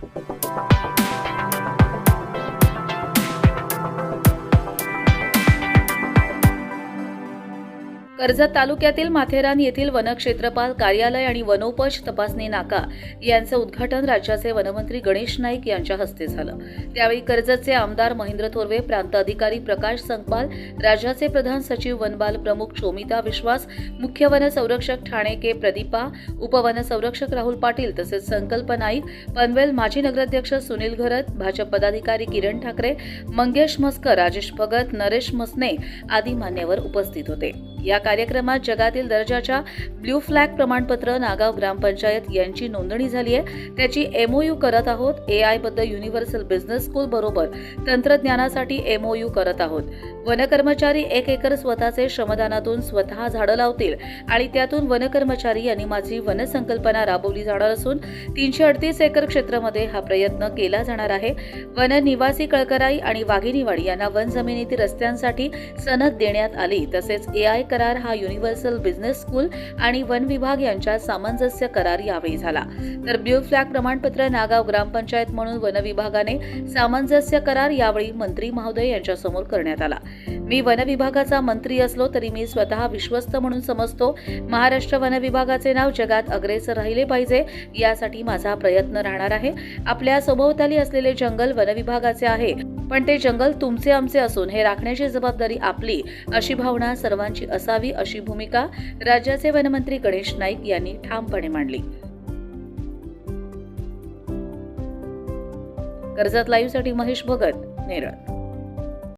Thank you. Karjat तालुक्यातील माथेरान येथील वनक्षेत्रपाल कार्यालय आणि वनोपज तपासणी नाका यांचं उद्घाटन राज्याचे वनमंत्री गणेश नाईक यांच्या हस्ते झालं. त्यावेळी कर्जतचे आमदार महेंद्र थोरवे प्रांत अधिकारी प्रकाश संकपाल राज्याचे प्रधान सचिव वनबाल प्रमुख शोमिता विश्वास मुख्य वन संरक्षक ठाणे के प्रदीपा उपवन संरक्षक राहुल पाटील तसेच संकल्प नाईक पनवेल माजी नगराध्यक्ष सुनील घरत भाजप पदाधिकारी किरण ठाकरे मंगेश मस्कर राजेश भगत नरेश मसने आदी मान्यवर उपस्थित होते. या कार्यक्रमात जगातील दर्जाच्या ब्ल्यू फ्लॅग प्रमाणपत्र नागाव ग्रामपंचायत यांची नोंदणी झाली आहे. त्याची एमओयू करत आहोत. ए आयबद्दल युनिव्हर्सल बिझनेस स्कूल बरोबर तंत्रज्ञानासाठी एमओयू करत आहोत. वनकर्मचारी एक एकर स्वतःचे श्रमदानातून स्वतः झाडं लावतील आणि त्यातून वनकर्मचारी यांनी माझी वनसंकल्पना राबवली जाणार असून तीनशे अडतीस एकर क्षेत्रामध्ये हा प्रयत्न केला जाणार आहे. वन निवासी कळकराई आणि वाघिनीवाडी यांना वन जमिनीतील रस्त्यांसाठी सनद देण्यात आली. तसेच ए आय करार हा युनिव्हर्सल बिझनेस स्कूल आणि वन विभाग यांच्या सामंजस्य करार यावेळी झाला. तर ब्ल्यू फ्लॅग प्रमाणपत्र नागाव ग्रामपंचायत म्हणून वन विभागाने सामंजस्य करार यावेळी मंत्री महोदय यांच्यासमोर करण्यात आला. मी वनविभागाचा मंत्री असलो तरी मी स्वतः विश्वस्त म्हणून समजतो. महाराष्ट्र वनविभागाचे नाव जगात अग्रेसर राहिले पाहिजे यासाठी माझा प्रयत्न राहणार आहे. आपल्या सभोवताली असलेले जंगल वनविभागाचे आहे पण ते जंगल तुमचे आमचे असून हे राखण्याची जबाबदारी आपली अशी भावना सर्वांची असावी अशी भूमिका राज्याचे वनमंत्री गणेश नाईक यांनी ठामपणे मांडली. कर्जत लाईव्हसाठी महेश भगत नेरळ.